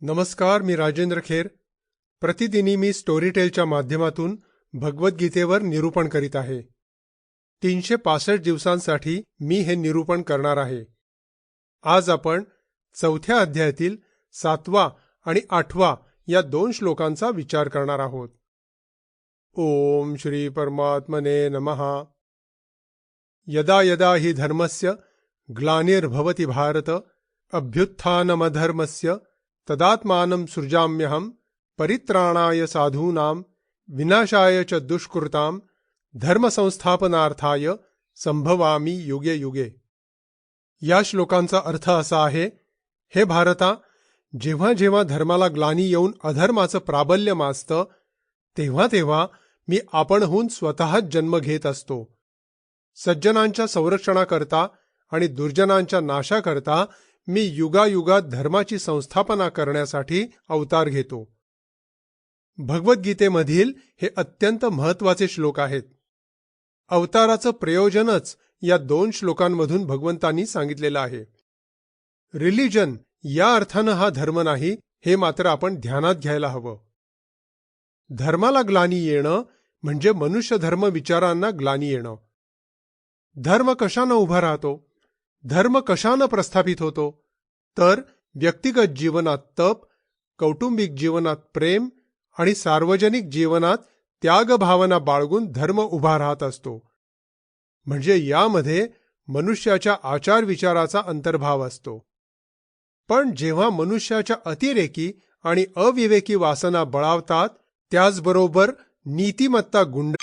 नमस्कार मी राजेंद्र खेर. प्रतिदिनी मी स्टोरीटेलच्या माध्यमातून भगवद्गीतेवर निरूपण करीत आहे. तीनशे पासष्ट दिवसांसाठी मी हे निरूपण करणार आहे. आज आपण चौथ्या अध्यायातील सातवा आणि आठवा या दोन श्लोकांचा विचार करणार आहोत. ओम श्री परमात्मने नमहा यदा यदा हि धर्मस्य ग्लानिर्भवती भारत अभ्युत्थानमधर्मस्य तदात्मानं सृजाम्यहं परित्राणाय साधूनां विनाशाय च दुष्कृतां धर्मसंस्थापनार्थाय संभवामी युगे युगे. या श्लोकांचा अर्थ असा आहे हे भारता जेव्हा जेव्हा धर्माला ग्लानी येऊन अधर्माचं प्राबल्य माजतं तेव्हा तेव्हा मी आपणहून स्वतःच जन्म घेत असतो. सज्जनांच्या संरक्षणाकरता आणि दुर्जनांच्या नाशाकरता मी युगायुगात धर्माची संस्थापना करण्यासाठी अवतार घेतो. भगवद्गीतेमधील हे अत्यंत महत्त्वाचे श्लोक आहेत. अवताराचं प्रयोजनच या दोन श्लोकांमधून भगवंतांनी सांगितलेलं आहे. रिलिजन या अर्थानं हा धर्म नाही हे मात्र आपण ध्यानात घ्यायला हवं. धर्माला ग्लानी येणं म्हणजे मनुष्य धर्म विचारांना ग्लानी येणं. धर्म कशानं उभा राहतो? धर्म कशानं प्रस्थापित होतो? तर व्यक्तिगत जीवनात तप कौटुंबिक जीवनात प्रेम आणि सार्वजनिक जीवनात त्यागभावना बाळगून धर्म उभा राहत असतो. म्हणजे यामध्ये मनुष्याच्या आचार विचाराचा अंतर्भाव असतो. पण जेव्हा मनुष्याच्या अतिरेकी आणि अविवेकी वासना बळावतात त्याचबरोबर नीतिमत्ता गुंड